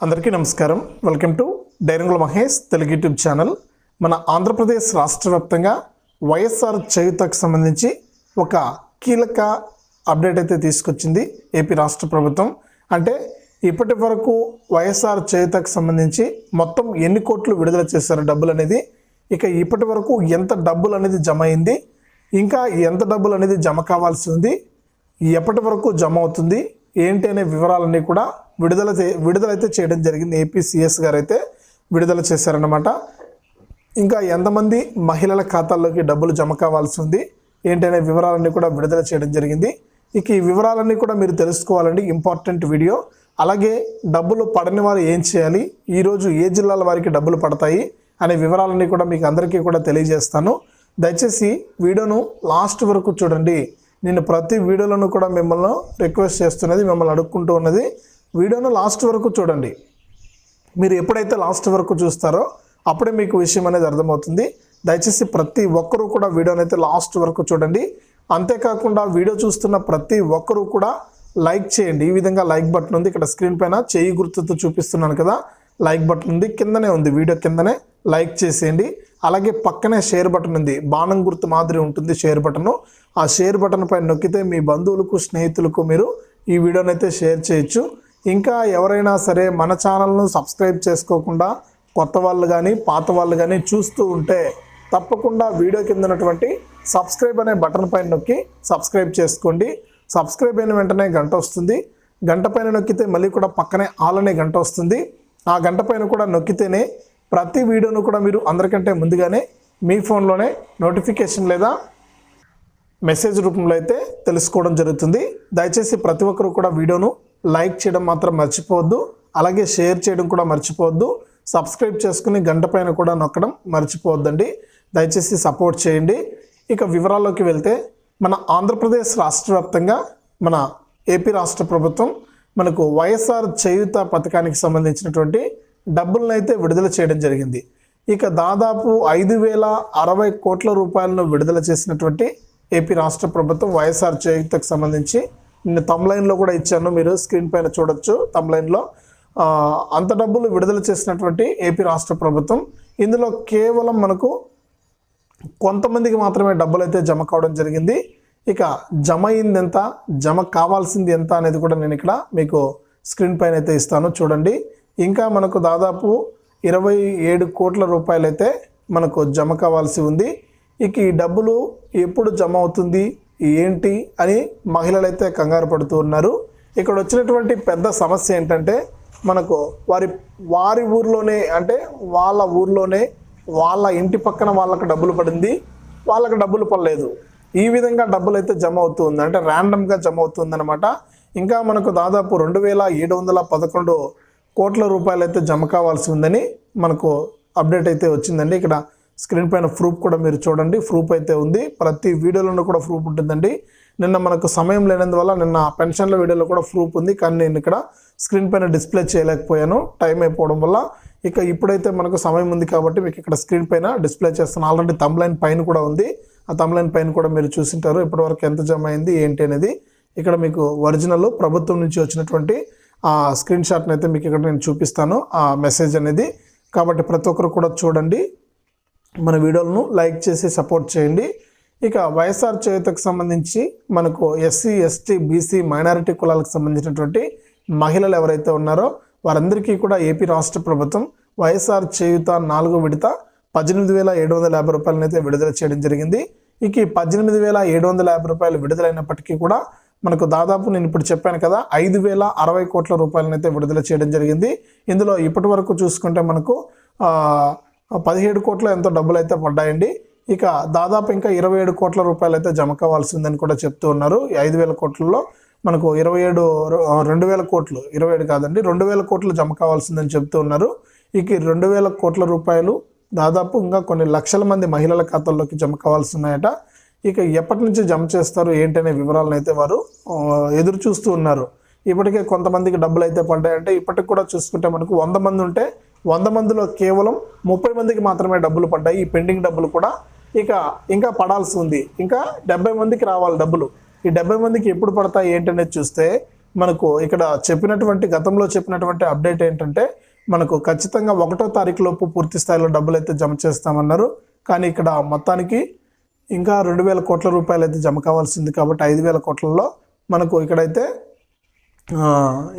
అందరికీ నమస్కారం. Welcome to Dairangula Mahesh Telugu YouTube channel మన ఆంధ్రప్రదేశ్ రాష్ట్ర వ్యాప్తంగా వైఎస్ఆర్ చేయుతకు సంబంధించి ఒక కీలక అప్డేట్ అయితే తీసుకొచ్చింది ఏపీ రాష్ట్ర ప్రభుత్వం. అంటే ఇప్పటి వరకు వైఎస్ఆర్ చేయుతకు సంబంధించి మొత్తం ఎన్ని కోట్లు విడుదల చేశారు డబ్బులు అనేది ఇక ఇప్పటి వరకు ఎంత డబ్బులు అనేది జమ అయింది ఇంకా ఎంత డబ్బులు అనేది జమ కావాల్సి ఉంది ఎప్పటి వరకు జమ అవుతుంది ఏంటి అనే వివరాలన్నీ కూడా విడుదల విడుదలైతే చేయడం జరిగింది. ఏపీ సిఎస్ గారు అయితే విడుదల చేశారన్నమాట. ఇంకా ఎంతమంది మహిళల ఖాతాల్లోకి డబ్బులు జమ కావాల్సి ఉంది ఏంటనే వివరాలన్నీ కూడా విడుదల చేయడం జరిగింది. ఇక ఈ వివరాలన్నీ కూడా మీరు తెలుసుకోవాలండి. Important video. అలాగే డబ్బులు పడని వారు ఏం చేయాలి? ఈరోజు ఏ జిల్లాల వారికి డబ్బులు పడతాయి? అనే వివరాలన్నీ కూడా మీకు అందరికీ కూడా తెలియజేస్తాను. దయచేసి వీడియోను లాస్ట్ వరకు చూడండి. నేను ప్రతి వీడియోలను కూడా మిమ్మల్ని రిక్వెస్ట్ చేస్తున్నది మిమ్మల్ని అడుక్కుంటూ ఉన్నది. వీడియోను లాస్ట్ వరకు చూడండి. మీరు ఎప్పుడైతే లాస్ట్ వరకు చూస్తారో అప్పుడే మీకు విషయం అనేది అర్థమవుతుంది. దయచేసి ప్రతి ఒక్కరూ కూడా వీడియోని అయితే లాస్ట్ వరకు చూడండి. అంతేకాకుండా వీడియో చూస్తున్న ప్రతి ఒక్కరూ కూడా లైక్ చేయండి. ఈ విధంగా లైక్ బటన్ ఉంది. ఇక్కడ స్క్రీన్ పైన చేయి గుర్తుతో చూపిస్తున్నాను కదా. లైక్ బటన్ ఉంది. కిందనే ఉంది వీడియో కిందనే లైక్ చేసేయండి. అలాగే పక్కనే షేర్ బటన్ ఉంది. బాణం గుర్తు మాదిరి ఉంటుంది షేర్ బటన్. ఆ షేర్ బటన్ పైన నొక్కితే మీ బంధువులకు స్నేహితులకు మీరు ఈ వీడియోనైతే అయితే షేర్ చేయొచ్చు. ఇంకా ఎవరైనా సరే మన ఛానల్ను సబ్స్క్రైబ్ చేసుకోకుండా కొత్త వాళ్ళు కానీ పాత వాళ్ళు కానీ చూస్తూ ఉంటే తప్పకుండా వీడియో కింద ఉన్నటువంటి సబ్స్క్రైబ్ అనే బటన్ పైన నొక్కి సబ్స్క్రైబ్ చేసుకోండి. సబ్స్క్రైబ్ అయిన వెంటనే గంట వస్తుంది. గంట పైన నొక్కితే మళ్ళీ కూడా పక్కనే ఆల్ అనే గంట వస్తుంది. ఆ గంట పైన కూడా నొక్కితేనే ప్రతి వీడియోను కూడా మీరు అందరికంటే ముందుగానే మీ ఫోన్లోనే నోటిఫికేషన్ లేదా మెసేజ్ రూపంలో అయితే తెలుసుకోవడం జరుగుతుంది. దయచేసి ప్రతి ఒక్కరు కూడా వీడియోను లైక్ చేయడం మాత్రం మర్చిపోవద్దు. అలాగే షేర్ చేయడం కూడా మర్చిపోవద్దు. సబ్స్క్రైబ్ చేసుకుని గంట పైన కూడా నొక్కడం మర్చిపోవద్దండి. దయచేసి సపోర్ట్ చేయండి. ఇక వివరాల్లోకి వెళ్తే మన ఆంధ్రప్రదేశ్ రాష్ట్ర వ్యాప్తంగా మన ఏపీ రాష్ట్ర ప్రభుత్వం మనకు వైఎస్ఆర్ చేయుత పథకానికి సంబంధించినటువంటి డబ్బులను అయితే విడుదల చేయడం జరిగింది. ఇక దాదాపు ఐదు వేల అరవై కోట్ల రూపాయలను విడుదల చేసినటువంటి ఏపీ రాష్ట్ర ప్రభుత్వం వైఎస్ఆర్ చేయుతకు సంబంధించి నేను తమ్లైన్లో కూడా ఇచ్చాను మీరు స్క్రీన్ పైన చూడొచ్చు. తమ్లైన్లో అంత డబ్బులు విడుదల చేసినటువంటి ఏపీ రాష్ట్ర ప్రభుత్వం. ఇందులో కేవలం మనకు కొంతమందికి మాత్రమే డబ్బులు అయితే జమ కావడం జరిగింది. ఇక జమ అయింది ఎంత జమ కావాల్సింది ఎంత అనేది కూడా నేను ఇక్కడ మీకు స్క్రీన్ పైన అయితే ఇస్తాను చూడండి. ఇంకా మనకు దాదాపు ఇరవై ఏడు కోట్ల రూపాయలు అయితే మనకు జమ కావాల్సి ఉంది. ఇక ఈ డబ్బులు ఎప్పుడు జమ అవుతుంది? ఏంటి అని మహిళలు అయితే కంగారు పడుతూ ఉన్నారు. ఇక్కడ వచ్చినటువంటి పెద్ద సమస్య ఏంటంటే మనకు వారి వారి ఊర్లోనే అంటే వాళ్ళ ఊర్లోనే వాళ్ళ ఇంటి పక్కన వాళ్ళకి డబ్బులు పడింది. వాళ్ళకి డబ్బులు పడలేదు. ఈ విధంగా డబ్బులు అయితే జమ అవుతుంది అంటే ర్యాండమ్గా జమ అవుతుంది అనమాట ఇంకా మనకు దాదాపు రెండు వేల ఏడు వందల పదకొండు కోట్ల రూపాయలు అయితే జమ కావాల్సి ఉందని మనకు అప్డేట్ అయితే వచ్చిందండి. ఇక్కడ స్క్రీన్ పైన ప్రూఫ్ కూడా మీరు చూడండి. ప్రూఫ్ అయితే ఉంది. ప్రతి వీడియోలోనూ కూడా ప్రూఫ్ ఉంటుందండి. నిన్న మనకు సమయం లేనందువల్ల నిన్న పెన్షన్ల వీడియోలో కూడా ప్రూఫ్ ఉంది. కానీ నేను ఇక్కడ స్క్రీన్ పైన డిస్ప్లే చేయలేకపోయాను. టైం అయిపోవడం వల్ల ఇక ఇప్పుడైతే మనకు సమయం ఉంది కాబట్టి మీకు ఇక్కడ స్క్రీన్ పైన డిస్ప్లే చేస్తాను. ఆల్రెడీ తమ్లైన్ పైన కూడా ఉంది. ఆ తమ్లైన్ పైన కూడా మీరు చూసింటారు. ఇప్పటివరకు ఎంత జమ అయింది ఏంటి అనేది ఇక్కడ మీకు ఒరిజినల్ ప్రభుత్వం నుంచి వచ్చినటువంటి ఆ స్క్రీన్ షాట్ని అయితే మీకు ఇక్కడ నేను చూపిస్తాను. ఆ మెసేజ్ అనేది. కాబట్టి ప్రతి ఒక్కరు కూడా చూడండి. మన వీడియోలను లైక్ చేసి సపోర్ట్ చేయండి. ఇక వైఎస్ఆర్ చేయుతకు సంబంధించి మనకు ఎస్సీ ఎస్టీ బీసీ మైనారిటీ కులాలకు సంబంధించినటువంటి మహిళలు ఎవరైతే ఉన్నారో వారందరికీ కూడా ఏపీ రాష్ట్ర ప్రభుత్వం వైఎస్ఆర్ చేయుత నాలుగో విడత పద్దెనిమిది వేల ఏడు వందల యాభై రూపాయలను అయితే విడుదల చేయడం జరిగింది. ఇక ఈ పద్దెనిమిది వేల ఏడు వందల యాభై రూపాయలు విడుదలైనప్పటికీ కూడా మనకు దాదాపు నేను ఇప్పుడు చెప్పాను కదా ఐదు వేల అరవై కోట్ల రూపాయలను అయితే విడుదల చేయడం జరిగింది. ఇందులో ఇప్పటి వరకు చూసుకుంటే మనకు పదిహేడు కోట్ల ఎంతో డబ్బులు అయితే పడ్డాయండి. ఇక దాదాపు ఇంకా ఇరవై ఏడు కోట్ల రూపాయలు అయితే జమ కావాల్సిందని కూడా చెప్తూ ఉన్నారు. ఐదు వేల కోట్లలో మనకు ఇరవై ఏడు రెండు వేల కోట్లు ఇరవై ఏడు కాదండి రెండు వేల కోట్లు జమ కావాల్సిందని చెప్తూ ఉన్నారు. ఇక రెండు వేల కోట్ల రూపాయలు దాదాపు ఇంకా కొన్ని లక్షల మంది మహిళల ఖాతాల్లోకి జమ కావాల్సి ఉన్నాయట ఇక ఎప్పటి నుంచి జమ చేస్తారు ఏంటనే వివరాలను అయితే వారు ఎదురు చూస్తూ ఉన్నారు. ఇప్పటికే కొంతమందికి డబ్బులు అయితే పడ్డాయంటే ఇప్పటికి కూడా చూసుకుంటే మనకు వంద మంది ఉంటే వంద మందిలో కేవలం ముప్పై మందికి మాత్రమే డబ్బులు పడ్డాయి. ఈ పెండింగ్ డబ్బులు కూడా ఇక ఇంకా పడాల్సి ఉంది. ఇంకా డెబ్బై మందికి రావాలి డబ్బులు. ఈ డెబ్బై మందికి ఎప్పుడు పడతాయి ఏంటనేది చూస్తే మనకు ఇక్కడ చెప్పినటువంటి గతంలో చెప్పినటువంటి అప్డేట్ ఏంటంటే మనకు ఖచ్చితంగా ఒకటో తారీఖు లోపు పూర్తి స్థాయిలో డబ్బులు అయితే జమ చేస్తామన్నారు. కానీ ఇక్కడ మొత్తానికి ఇంకా రెండు వేల కోట్ల రూపాయలు అయితే జమ కావాల్సింది కాబట్టి ఐదు వేల కోట్లలో మనకు ఇక్కడైతే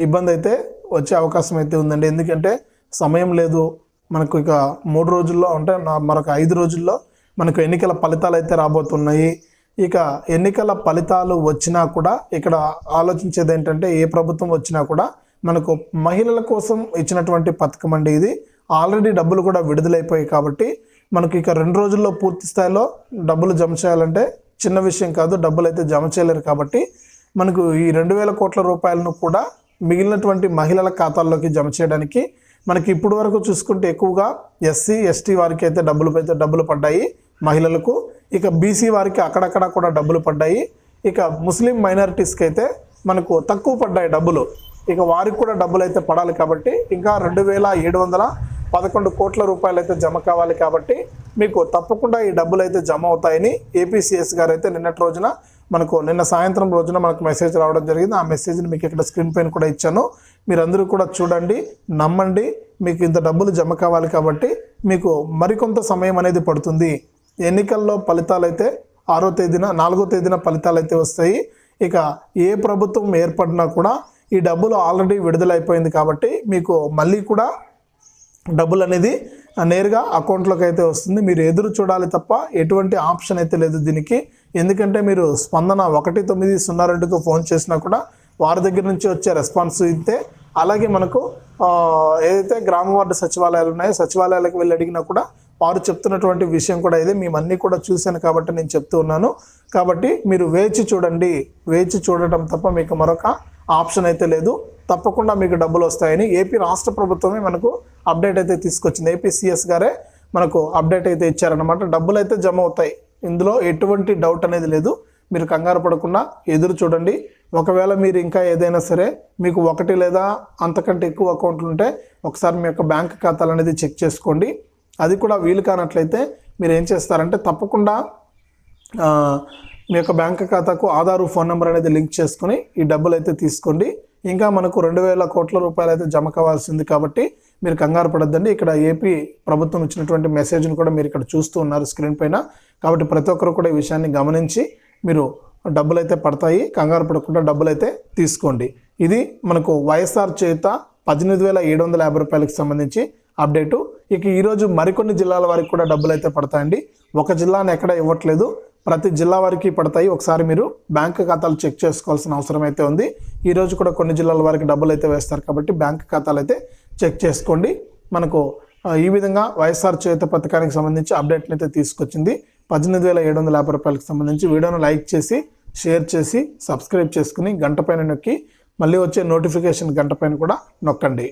ఇబ్బంది అయితే వచ్చే అవకాశం అయితే ఉందండి. ఎందుకంటే సమయం లేదు. మనకు ఇక మూడు రోజుల్లో అంటే నా- మరొక ఐదు రోజుల్లో మనకు ఎన్నికల ఫలితాలు అయితే రాబోతున్నాయి. ఇక ఎన్నికల ఫలితాలు వచ్చినా కూడా ఇక్కడ ఆలోచించేది ఏంటంటే ఏ ప్రభుత్వం వచ్చినా కూడా మనకు మహిళల కోసం ఇచ్చినటువంటి పథకం అండి ఇది. ఆల్రెడీ డబ్బులు కూడా విడుదలైపోయాయి కాబట్టి మనకి ఇక రెండు రోజుల్లో పూర్తి స్థాయిలో డబ్బులు జమ చేయాలంటే చిన్న విషయం కాదు డబ్బులు అయితే జమ చేయలేరు కాబట్టి మనకు ఈ రెండు వేల కోట్ల రూపాయలను కూడా మిగిలినటువంటి మహిళల ఖాతాల్లోకి జమ చేయడానికి మనకి ఇప్పుడు వరకు చూసుకుంటే ఎక్కువగా ఎస్సీ ఎస్టీ వారికి అయితే డబ్బులు అయితే డబ్బులు పడ్డాయి మహిళలకు. ఇక బీసీ వారికి అక్కడక్కడ కూడా డబ్బులు పడ్డాయి. ఇక ముస్లిం మైనారిటీస్కి అయితే మనకు తక్కువ పడ్డాయి డబ్బులు. ఇక వారికి కూడా డబ్బులు అయితే పడాలి కాబట్టి ఇంకా రెండు వేల ఏడు వందల పదకొండు కోట్ల రూపాయలు అయితే జమ కావాలి కాబట్టి మీకు తప్పకుండా ఈ డబ్బులు అయితే జమ అవుతాయని ఏపీసీఎస్ గారు అయితే నిన్నటి రోజున మనకు నిన్న సాయంత్రం రోజున మనకు మెసేజ్ రావడం జరిగింది. ఆ మెసేజ్ని మీకు ఇక్కడ స్క్రీన్ పైన కూడా ఇచ్చాను. మీరందరూ కూడా చూడండి నమ్మండి. మీకు ఇంత డబ్బులు జమ కావాలి కాబట్టి మీకు మరికొంత సమయం అనేది పడుతుంది. ఎన్నికల్లో ఫలితాలు అయితే ఆరో తేదీన నాలుగో తేదీన ఫలితాలు అయితే వస్తాయి. ఇక ఏ ప్రభుత్వం ఏర్పడినా కూడా ఈ డబ్బులు ఆల్రెడీ విడుదలైపోయింది కాబట్టి మీకు మళ్ళీ కూడా డబ్బులు అనేది నేరుగా అకౌంట్లోకి అయితే వస్తుంది. మీరు ఎదురు చూడాలి తప్ప ఎటువంటి ఆప్షన్ అయితే లేదు దీనికి. ఎందుకంటే మీరు స్పందన ఒకటి తొమ్మిది సున్నా రెండుకు ఫోన్ చేసినా కూడా వారి దగ్గర నుంచి వచ్చే రెస్పాన్స్ ఇస్తే అలాగే మనకు ఏదైతే గ్రామ వార్డు సచివాలయాలు ఉన్నాయో సచివాలయాలకు వెళ్ళి అడిగినా కూడా వారు చెప్తున్నటువంటి విషయం కూడా ఇదే. మేము అన్నీ కూడా చూశాను కాబట్టి నేను చెప్తూ ఉన్నాను. కాబట్టి మీరు వేచి చూడండి. వేచి చూడటం తప్ప మీకు మరొక ఆప్షన్ అయితే లేదు. తప్పకుండా మీకు డబ్బులు వస్తాయని ఏపీ రాష్ట్ర ప్రభుత్వమే మనకు అప్డేట్ అయితే తీసుకొచ్చింది. ఏపీసీఎస్ గారే మనకు అప్డేట్ అయితే ఇచ్చారనమాట డబ్బులు అయితే జమ అవుతాయి. ఇందులో ఎటువంటి డౌట్ అనేది లేదు. మీరు కంగారు పడకుండా ఎదురు చూడండి. ఒకవేళ మీరు ఇంకా ఏదైనా సరే మీకు ఒకటి లేదా అంతకంటే ఎక్కువ అకౌంట్లు ఉంటే ఒకసారి మీ యొక్క బ్యాంక్ ఖాతాలు అనేది చెక్ చేసుకోండి. అది కూడా వీలు కానట్లయితే మీరు ఏం చేస్తారంటే తప్పకుండా మీ యొక్క బ్యాంక్ ఖాతాకు ఆధారు ఫోన్ నెంబర్ అనేది లింక్ చేసుకుని ఈ డబ్బులు అయితే తీసుకోండి. ఇంకా మనకు రెండు వేల కోట్ల రూపాయలు అయితే జమ కావాల్సింది కాబట్టి మీరు కంగారు పడద్దండి. ఇక్కడ ఏపీ ప్రభుత్వం ఇచ్చినటువంటి మెసేజ్ని కూడా మీరు ఇక్కడ చూస్తూ ఉన్నారు స్క్రీన్ పైన. కాబట్టి ప్రతి ఒక్కరు కూడా ఈ విషయాన్ని గమనించి మీరు డబ్బులు అయితే పడతాయి కంగారు పడకుండా డబ్బులు అయితే తీసుకోండి. ఇది మనకు వైఎస్ఆర్ చేత పద్దెనిమిది వేల ఏడు వందల యాభై రూపాయలకు సంబంధించి అప్డేటు. ఇక ఈరోజు మరికొన్ని జిల్లాల వారికి కూడా డబ్బులు అయితే పడతాయండి. ఒక జిల్లాను ఎక్కడ ఇవ్వట్లేదు. ప్రతి జిల్లా వారికి పడతాయి. ఒకసారి మీరు బ్యాంక్ ఖాతాలు చెక్ చేసుకోవాల్సిన అవసరం అయితే ఉంది. ఈరోజు కూడా కొన్ని జిల్లాల వారికి డబ్బులు అయితే వేస్తారు కాబట్టి బ్యాంక్ ఖాతాలు అయితే చెక్ చేసుకోండి. మనకు ఈ విధంగా వైఎస్ఆర్ చేత పథకానికి సంబంధించి అప్డేట్ని అయితే తీసుకొచ్చింది. పద్దెనిమిది వేల ఏడు వందల యాభై రూపాయలకు సంబంధించి వీడియోను లైక్ చేసి షేర్ చేసి సబ్స్క్రైబ్ చేసుకుని గంట పైన నొక్కి మళ్ళీ వచ్చే నోటిఫికేషన్ గంట పైన కూడా నొక్కండి.